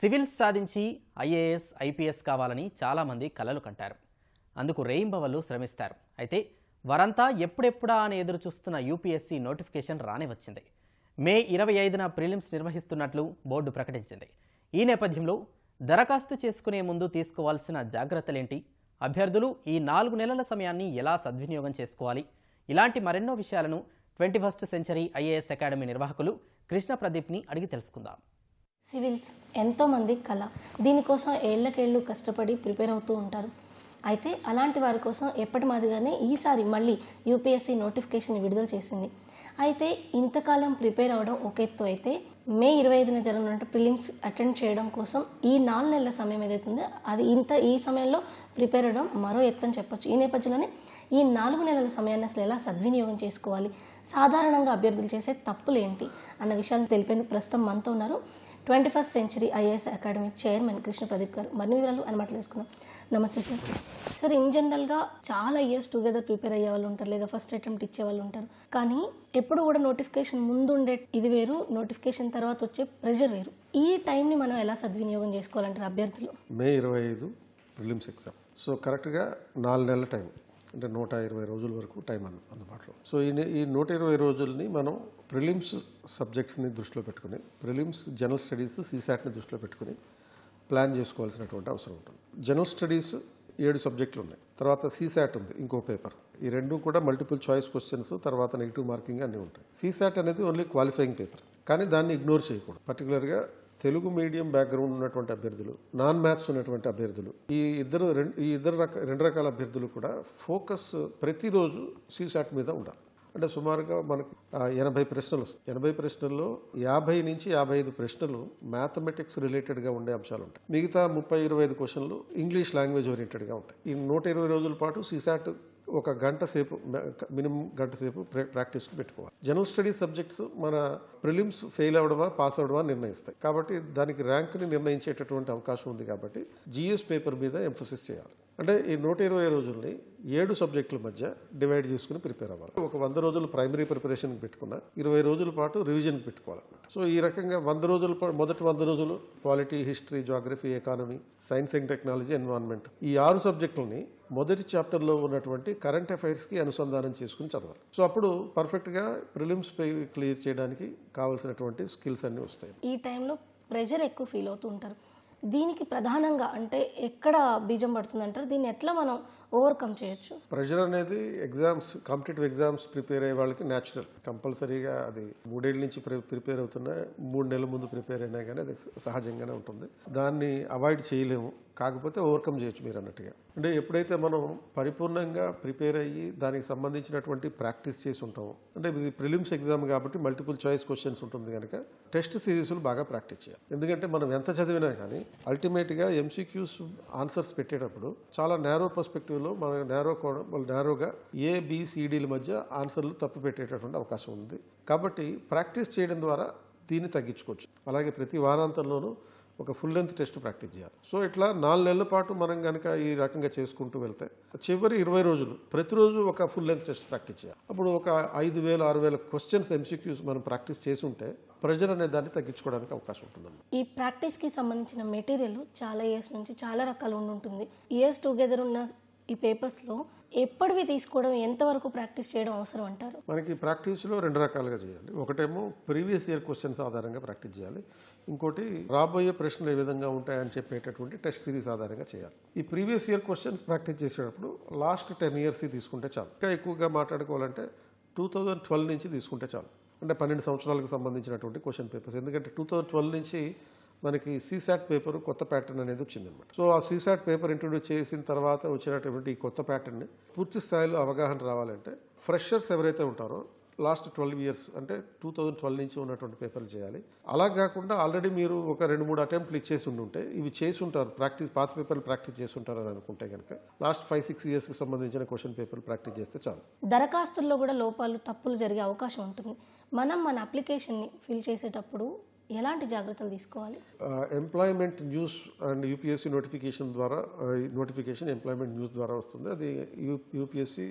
Civils సాధించి IAS IPS కావాలని చాలామంది కలలు కంటారు. అందుకు రేయింబవళ్ళు శ్రమిస్తారు. అయితే వారంతా ఎప్పుడెప్పుడా అని ఎదురు చూస్తున్న యూపీఎస్సీ నోటిఫికేషన్ రానే వచ్చింది మే ఇరవై ఐదున ప్రిలిమ్స్ నిర్వహిస్తున్నట్లు బోర్డు ప్రకటించింది. ఈ నేపథ్యంలో దరఖాస్తు చేసుకునే ముందు తీసుకోవాల్సిన జాగ్రత్తలేంటి? అభ్యర్థులు ఈ నాలుగు నెలల సమయాన్ని ఎలా సద్వినియోగం చేసుకోవాలి? ఇలాంటి మరెన్నో విషయాలను twenty first century IAS academy నిర్వాహకులు కృష్ణ ప్రదీప్ని అడిగి తెలుసుకుందాం. సివిల్స్ ఎంతోమంది కళ. దీనికోసం ఏళ్ళకేళ్ళు కష్టపడి ప్రిపేర్ అవుతూ ఉంటారు. అయితే అలాంటి వారి కోసం ఎప్పటి మాదిరిగానే ఈసారి మళ్ళీ యూపీఎస్సీ నోటిఫికేషన్ విడుదల చేసింది. అయితే ఇంతకాలం ప్రిపేర్ అవ్వడం ఒక ఎత్తు అయితే మే ఇరవై ఐదున జరగనున్న ప్రిలిమ్స్ అటెండ్ చేయడం కోసం ఈ నాలుగు నెలల సమయం ఏదైతుందో అది ఇంత ఈ సమయంలో ప్రిపేర్ అవ్వడం మరో ఎత్తు అని చెప్పొచ్చు. ఈ నేపథ్యంలోనే ఈ నాలుగు నెలల సమయాన్ని అసలు ఎలా సద్వినియోగం చేసుకోవాలి? సాధారణంగా అభ్యర్థులు చేసే తప్పులు ఏంటి? అన్న విషయాన్ని తెలిపేందుకు ప్రస్తుతం మనతో ఉన్నారు twenty first century IAS academy chairman Krishna Pradeep garu మరిన్ని వివరాలు అని మాట్లాడుకున్నాం నమస్తే సార్. సార్ ఇన్ జనరల్గా చాలా ఇయర్స్ టుగెదర్ ప్రిపేర్ అయ్యే వాళ్ళు ఉంటారు లేదా ఫస్ట్ అటెంప్ట్ ఇచ్చే వాళ్ళు ఉంటారు. కానీ ఎప్పుడు కూడా నోటిఫికేషన్ ముందు ఉండే ఇది వేరు నోటిఫికేషన్ తర్వాత వచ్చే ప్రెషర్ వేరు. ఈ టైంని మనం ఎలా సద్వినియోగం చేసుకోవాలంటారు అభ్యర్థులు? మే ఇరవై ఐదు ప్రిలిమ్స్ ఎగ్జామ్. సో కరెక్ట్గా నాలుగు నెలల టైం. అంటే నూట ఇరవై రోజుల వరకు టైం అందు అందుబాటులో. సో ఈ ఈ నూట ఇరవై రోజుల్ని మనం ప్రిలిమ్స్ సబ్జెక్ట్స్ని దృష్టిలో పెట్టుకుని ప్రిలిమ్స్ జనరల్ స్టడీస్ సీసాట్ని దృష్టిలో పెట్టుకుని ప్లాన్ చేసుకోవాల్సినటువంటి అవసరం ఉంటుంది. జనరల్ స్టడీస్ ఏడు సబ్జెక్టులు ఉన్నాయి. తర్వాత సీసాట్ ఉంది ఇంకో పేపర్. ఈ రెండు కూడా మల్టిపుల్ చాయిస్ క్వశ్చన్స్ తర్వాత నెగిటివ్ మార్కింగ్ అన్నీ ఉంటాయి. సీసాట్ అనేది ఓన్లీ క్వాలిఫైయింగ్ పేపర్. కానీ దాన్ని ఇగ్నోర్ చేయకూడదు. పర్టికులర్గా తెలుగు మీడియం బ్యాక్గ్రౌండ్ ఉన్నటువంటి అభ్యర్థులు నాన్ మ్యాథ్స్ ఉన్నటువంటి అభ్యర్థులు ఈ ఇద్దరు రెండు ఈ ఇద్దరు రక రెండు రకాల అభ్యర్థులు కూడా ఫోకస్ ప్రతిరోజు సీసాట్ మీద ఉండాలి అంటే సుమారుగా మనకి ఎనభై ప్రశ్నలు వస్తాయి. ఎనభై ప్రశ్నల్లో యాభై నుంచి యాభై ఐదు ప్రశ్నలు మ్యాథమెటిక్స్ రిలేటెడ్గా ఉండే అంశాలు ఉంటాయి. మిగతా ముప్పై ఇరవై ఐదు క్వశ్చన్లు ఇంగ్లీష్ లాంగ్వేజ్ ఓరియంటెడ్గా ఉంటాయి. ఈ నూట ఇరవై రోజుల పాటు సీసాట్ ఒక గంట సేపు మినిమం గంట సేపు ప్రాక్టీస్ ప్రాక్టీస్కి పెట్టుకోవాలి. జనరల్ స్టడీస్ సబ్జెక్ట్స్ మన ప్రిలిమ్స్ ఫెయిల్ అవ్వడమా పాస్ అవ్వడమా నిర్ణయిస్తాయి. కాబట్టి దానికి ర్యాంక్ని నిర్ణయించేటటువంటి అవకాశం ఉంది కాబట్టి జీఎస్ పేపర్ మీద ఎంఫోసిస్ చేయాలి. అంటే ఈ నూట ఇరవై రోజుల్ని ఏడు సబ్జెక్టుల మధ్య డివైడ్ చేసుకుని ప్రిపేర్ అవ్వాలి. ఒక వంద రోజులు ప్రైమరీ ప్రిపరేషన్ పెట్టుకున్న ఇరవై రోజుల పాటు రివిజన్ పెట్టుకోవాలి. సో ఈ రకంగా వంద రోజుల పాటు మొదటి వంద రోజులు polity history geography economy science and technology environment ఈ ఆరు సబ్జెక్టులని మొదటి చాప్టర్లో ఉన్నటువంటి కరెంట్ అఫైర్స్కి అనుసంధానం చేసుకుని చదవాలి. సో అప్పుడు పర్ఫెక్ట్గా ప్రిలిమ్స్ క్లియర్ చేయడానికి కావాల్సినటువంటి స్కిల్స్ అన్నీ వస్తాయి. ఈ టైంలో ప్రెజర్ ఎక్కువ ఫీల్ అవుతూ ఉంటారు. దీనికి ప్రధానంగా అంటే ఎక్కడ బీజం పడుతుంది అంటారు దీన్ని ఎట్లా మనం ఓవర్కమ్ చేయొచ్చు? ప్రెషర్ అనేది ఎగ్జామ్స్ కాంపిటేటివ్ ఎగ్జామ్స్ ప్రిపేర్ అయ్యే వాళ్ళకి న్యాచురల్ కంపల్సరీగా అది మూడేళ్ళ నుంచి ప్రిపేర్ అవుతున్నా మూడు నెలల ముందు ప్రిపేర్ అయినా కానీ అది సహజంగానే ఉంటుంది. దాన్ని అవాయిడ్ చేయలేము. కాకపోతే ఓవర్కమ్ చేయొచ్చు మీరు అన్నట్టుగా. అంటే ఎప్పుడైతే మనం పరిపూర్ణంగా ప్రిపేర్ అయ్యి దానికి సంబంధించినటువంటి ప్రాక్టీస్ చేసి ఉంటాము అంటే ఇది ప్రిలిమ్స్ ఎగ్జామ్ కాబట్టి మల్టిపుల్ చాయిస్ క్వశ్చన్స్ ఉంటుంది కనుక టెస్ట్ సిరీస్లు బాగా ప్రాక్టీస్ చేయాలి. ఎందుకంటే మనం ఎంత చదివినా కానీ అల్టిమేట్గా ఎంసీక్యూస్ ఆన్సర్స్ పెట్టేటప్పుడు చాలా నేరో పర్స్పెక్టివ్లో మన నేరో కోణం నేరోగా ఏ మధ్య ఆన్సర్లు తప్పు పెట్టేటటువంటి అవకాశం ఉంది. కాబట్టి ప్రాక్టీస్ చేయడం ద్వారా దీన్ని తగ్గించుకోవచ్చు. అలాగే ప్రతి వారాంతంలోనూ ఒక ఫుల్ లెంత్ టెస్ట్ ప్రాక్టీస్ చేయాలి. సో ఇట్లా నాలుగు నెలల పాటు మనం కనుక ఈ రకంగా చేసుకుంటూ వెళ్తే చివరి ఇరవై రోజులు ప్రతిరోజు ఒక ఫుల్ లెంత్ టెస్ట్ ప్రాక్టీస్ చేయాలి. అప్పుడు ఒక ఐదు వేల ఆరు వేల క్వశ్చన్స్ ఎంసీక్యూస్ మనం ప్రాక్టీస్ చేసి ఉంటే ప్రెజర్ అనే దాన్ని తగ్గించుకోవడానికి అవకాశం ఉంటుంది ఈ ప్రాక్టీస్కి సంబంధించిన మెటీరియల్ చాలా ఇయర్స్ నుంచి చాలా రకాలు ఉండి ఉంటుంది. ఇయర్స్ టుగెదర్ ఉన్న ఈ పేపర్స్లో ఎప్పటివి తీసుకోవడం ఎంతవరకు ప్రాక్టీస్ చేయడం అవసరం అంటారు? మనకి ప్రాక్టీస్లో రెండు రకాలుగా చేయాలి. ఒకటేమో ప్రీవియస్ ఇయర్ క్వశ్చన్స్ ఆధారంగా ప్రాక్టీస్ చేయాలి. ఇంకోటి రాబోయే ప్రశ్నలు ఏ విధంగా ఉంటాయని చెప్పేటటువంటి టెస్ట్ సిరీస్ ఆధారంగా చేయాలి. ఈ ప్రీవియస్ ఇయర్ క్వశ్చన్స్ ప్రాక్టీస్ చేసేటప్పుడు లాస్ట్ టెన్ ఇయర్స్ తీసుకుంటే చాలు. ఇంకా ఎక్కువగా మాట్లాడుకోవాలంటే టూ థౌజండ్ ట్వెల్వ్ నుంచి తీసుకుంటే చాలు. అంటే పన్నెండు సంవత్సరాలకు సంబంధించినటువంటి క్వశ్చన్ పేపర్స్. ఎందుకంటే టూ థౌజండ్ ట్వెల్వ్ నుంచి మనకి సీసాట్ పేపర్ కొత్త ప్యాటర్న్ అనేది వచ్చిందనమాట సో ఆ సీసాట్ పేపర్ ఇంట్రొడ్యూస్ చేసిన తర్వాత వచ్చినటువంటి ఈ కొత్త ప్యాటర్న్ని పూర్తి స్థాయిలో అవగాహన రావాలంటే ఫ్రెషర్స్ ఎవరైతే ఉంటారో లాస్ట్ ట్వెల్వ్ ఇయర్స్ అంటే టూ థౌజండ్ ట్వెల్వ్ నుంచి ఉన్నటువంటి పేపర్లు చేయాలి. అలా కాకుండా ఆల్రెడీ మీరు ఒక రెండు మూడు అటెంప్ట్లు ఇచ్చేసి ఉంటే ఇవి చేసి ఉంటారు ప్రాక్టీస్ పాత పేపర్లు ప్రాక్టీస్ చేసి అని అనుకుంటే కనుక లాస్ట్ ఫైవ్ సిక్స్ ఇయర్స్కి సంబంధించిన క్వశ్చన్ పేపర్లు ప్రాక్టీస్ చేస్తే చాలు. దరఖాస్తుల్లో కూడా లోపాలు తప్పులు జరిగే అవకాశం ఉంటుంది. మనం మన అప్లికేషన్ని ఫిల్ చేసేటప్పుడు ఎలాంటి జాగ్రత్తలు తీసుకోవాలి? Employment news and UPSC notification ద్వారా నోటిఫికేషన్ ఎంప్లాయ్మెంట్ న్యూస్ ద్వారా వస్తుంది. అది యూ యూపీఎస్సీ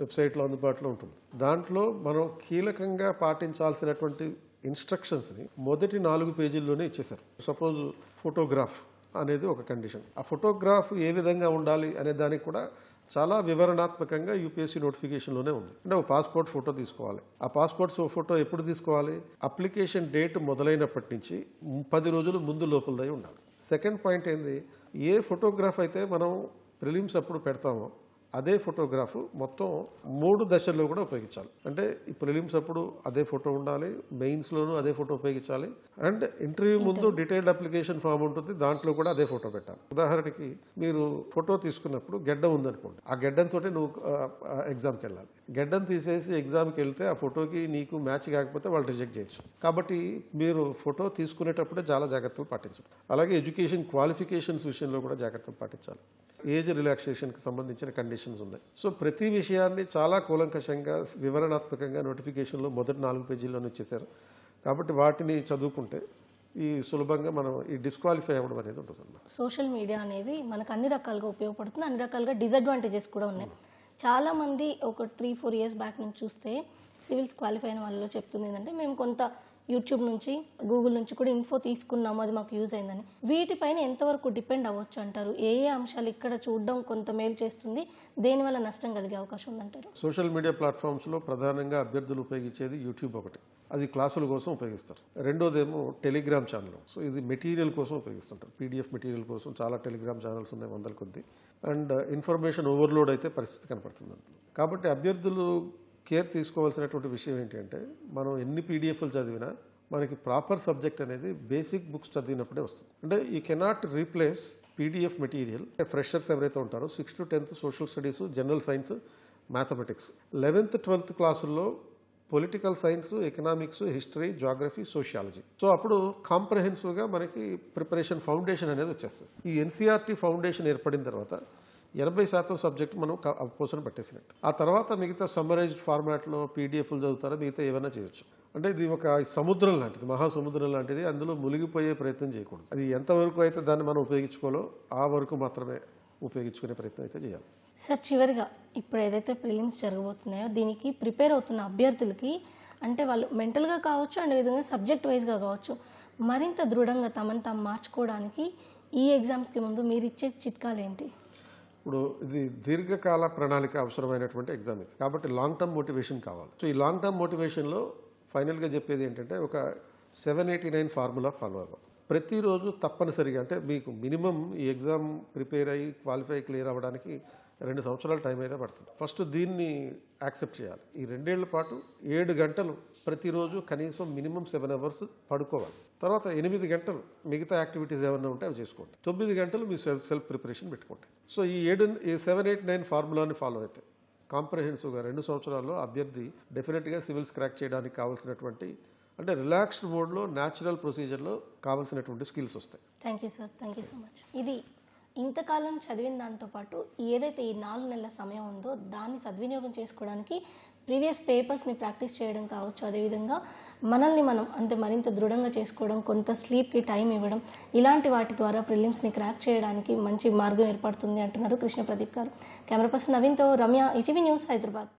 వెబ్సైట్లో అందుబాటులో ఉంటుంది. దాంట్లో మనం కీలకంగా పాటించాల్సినటువంటి ఇన్స్ట్రక్షన్స్ని మొదటి నాలుగు పేజీల్లోనే ఇచ్చేశారు. సపోజ్ ఫోటోగ్రాఫ్ అనేది ఒక కండిషన్ ఆ ఫోటోగ్రాఫ్ ఏ విధంగా ఉండాలి అనే దానికి కూడా చాలా వివరణాత్మకంగా యూపీఎస్సీ నోటిఫికేషన్లోనే ఉంది. అంటే ఒక పాస్పోర్ట్ ఫోటో తీసుకోవాలి. ఆ పాస్పోర్ట్ ఫోటో ఎప్పుడు తీసుకోవాలి? అప్లికేషన్ డేట్ మొదలైనప్పటి నుంచి పది రోజులు ముందు లోపలదై ఉండాలి. సెకండ్ పాయింట్ ఏంది? ఏ ఫోటోగ్రాఫ్ అయితే మనం ప్రిలిమ్స్ అప్పుడు పెడతామో అదే ఫోటోగ్రాఫ్ మొత్తం మూడు దశల్లో కూడా ఉపయోగించాలి. అంటే ఈ ప్రిలిమ్స్ అప్పుడు అదే ఫోటో ఉండాలి మెయిన్స్లోనూ అదే ఫోటో ఉపయోగించాలి. అండ్ ఇంటర్వ్యూ ముందు డీటెయిల్డ్ అప్లికేషన్ ఫామ్ ఉంటుంది దాంట్లో కూడా అదే ఫోటో పెట్టాలి. ఉదాహరణకి మీరు ఫోటో తీసుకున్నప్పుడు గెడ్డం ఉందనుకోండి ఆ గెడ్డంతో నువ్వు ఎగ్జామ్కి వెళ్ళాలి. గెడ్డం తీసేసి ఎగ్జామ్కి వెళ్తే ఆ ఫోటోకి నీకు మ్యాచ్ కాకపోతే వాళ్ళు రిజెక్ట్ చేయొచ్చు. కాబట్టి మీరు ఫోటో తీసుకునేటప్పుడే చాలా జాగ్రత్తలు పాటించాలి అలాగే ఎడ్యుకేషన్ క్వాలిఫికేషన్స్ విషయంలో కూడా జాగ్రత్తలు పాటించాలి. ఏజ్ రిలాక్సేషన్కి సంబంధించిన కండిషన్స్ ఉన్నాయి. సో ప్రతి విషయాన్ని చాలా కూలంకషంగా వివరణాత్మకంగా నోటిఫికేషన్లో మొదటి నాలుగు పేజీల్లోనే ఇచ్చేశారు. కాబట్టి వాటిని చదువుకుంటే ఈ సులభంగా మనం ఈ డిస్క్వాలిఫై అవ్వడం అనేది ఉంటుంది సోషల్ మీడియా అనేది మనకు అన్ని రకాలుగా ఉపయోగపడుతుంది. అన్ని రకాలుగా డిసడ్వాంటేజెస్ కూడా ఉన్నాయి. చాలామంది ఒక త్రీ ఫోర్ ఇయర్స్ బ్యాక్ నుంచి చూస్తే సివిల్స్ క్వాలిఫై అయిన వాళ్ళలో చెప్తుంది ఏంటంటే మేము కొంత యూట్యూబ్ నుంచి గూగుల్ నుంచి కూడా ఇన్ఫో తీసుకున్నాము అది మాకు యూజ్ అయిందని. వీటిపైన ఎంతవరకు డిపెండ్ అవ్వచ్చు అంటారు? ఏ ఏ అంశాలు ఇక్కడ చూడడం కొంత మేలు చేస్తుంది? దేనివల్ల నష్టం కలిగే అవకాశం ఉందంటారు? సోషల్ మీడియా ప్లాట్ఫామ్స్లో ప్రధానంగా అభ్యర్థులు ఉపయోగించేది యూట్యూబ్ ఒకటి. అది క్లాసుల కోసం ఉపయోగిస్తారు. రెండోదేమో టెలిగ్రామ్ ఛానల్ సో ఇది మెటీరియల్ కోసం ఉపయోగిస్తుంటారు. పీడిఎఫ్ మెటీరియల్ కోసం. చాలా టెలిగ్రామ్ ఛానల్స్ ఉన్నాయి వందల కొద్ది. అండ్ ఇన్ఫర్మేషన్ ఓవర్లోడ్ అయితే పరిస్థితి కనపడుతుంది కాబట్టి అభ్యర్థులు కేర్ తీసుకోవాల్సినటువంటి విషయం ఏంటంటే మనం ఎన్ని పీడిఎఫ్లు చదివినా మనకి ప్రాపర్ సబ్జెక్ట్ అనేది బేసిక్ బుక్స్ చదివినప్పుడే వస్తుంది. అంటే ఈ cannot replace PDF material freshers ఎవరైతే ఉంటారో six to tenth social studies general science mathematics eleventh twelfth క్లాసుల్లో political science economics history geography sociology so అప్పుడు కాంప్రహెన్సివ్గా మనకి ప్రిపరేషన్ ఫౌండేషన్ అనేది వచ్చేస్తుంది. ఈ ఎన్సీఆర్టీ ఫౌండేషన్ ఏర్పడిన తర్వాత ఎనభై శాతం సబ్జెక్ట్ మనం పోషన్ పట్టేసినట్టు. ఆ తర్వాత మిగతా సమ్మరైజ్డ్ ఫార్మాట్లో పీడిఎఫ్లు చదువుతారా మిగతా ఏమైనా చేయొచ్చు. అంటే ఇది ఒక సముద్రం లాంటిది మహాసముద్రం లాంటిది అందులో మునిగిపోయే ప్రయత్నం చేయకూడదు. అది ఎంతవరకు అయితే దాన్ని మనం ఉపయోగించుకోవాలో ఆ వరకు మాత్రమే ఉపయోగించుకునే ప్రయత్నం అయితే చేయాలి. సార్ చివరిగా ఇప్పుడు ఏదైతే ప్రిలిమ్స్ జరగబోతున్నాయో దీనికి ప్రిపేర్ అవుతున్న అభ్యర్థులకి అంటే వాళ్ళు మెంటల్గా కావచ్చు అండ్ విధంగా సబ్జెక్ట్ వైజ్గా కావచ్చు మరింత దృఢంగా తమను తాము మార్చుకోవడానికి ఈ ఎగ్జామ్స్కి ముందు మీరు ఇచ్చే చిట్కాలు ఏంటి? ఇప్పుడు ఇది దీర్ఘకాల ప్రణాళిక అవసరమైనటువంటి ఎగ్జామ్ ఇది. కాబట్టి లాంగ్ టర్మ్ మోటివేషన్ కావాలి. సో ఈ లాంగ్ టర్మ్ మోటివేషన్లో ఫైనల్గా చెప్పేది ఏంటంటే ఒక seven eighty nine formula follow అవ్వాలి. ప్రతిరోజు తప్పనిసరిగా అంటే మీకు మినిమం ఈ ఎగ్జామ్ ప్రిపేర్ అయ్యి క్వాలిఫై క్లియర్ అవ్వడానికి రెండు సంవత్సరాల టైం అయితే పడుతుంది. ఫస్ట్ దీన్ని యాక్సెప్ట్ చేయాలి. ఈ రెండేళ్ళ పాటు ఏడు గంటలు ప్రతిరోజు కనీసం మినిమం సెవెన్ అవర్స్ పడుకోవాలి. తర్వాత ఎనిమిది గంటలు మిగతా యాక్టివిటీస్ ఏమైనా ఉంటే అవి చేసుకోండి. తొమ్మిది గంటలు మీ సెల్ఫ్ సెల్ఫ్ ప్రిపరేషన్ పెట్టుకోండి. సో ఈ ఏడు ఈ సెవెన్ ఎయిట్ నైన్ ఫార్ములాని ఫాలో అయితే కాంప్రహెన్సివ్గా రెండు సంవత్సరాల్లో అభ్యర్థి డెఫినెట్గా సివిల్స్ క్రాక్ చేయడానికి కావాల్సినటువంటి అంటే రిలాక్స్డ్ మోడ్లో న్యాచురల్ ప్రొసీజర్లో కావాల్సినటువంటి స్కిల్స్ వస్తాయి. Thank you sir thank you so much ఇది ఇంతకాలం చదివిన దాంతో పాటు ఏదైతే ఈ నాలుగు నెలల సమయం ఉందో దాన్ని సద్వినియోగం చేసుకోవడానికి ప్రీవియస్ పేపర్స్ని ప్రాక్టీస్ చేయడం కావచ్చు. అదేవిధంగా మనల్ని మనం అంటే మరింత దృఢంగా చేసుకోవడం కొంత స్లీప్కి టైం ఇవ్వడం ఇలాంటి వాటి ద్వారా ప్రిలిమ్స్ని క్రాక్ చేయడానికి మంచి మార్గం ఏర్పడుతుంది అంటున్నారు కృష్ణ ప్రదీప్ గారు. కెమెరా పర్సన్ నవీన్తో రమ్య ఈటీవీ న్యూస్ హైదరాబాద్.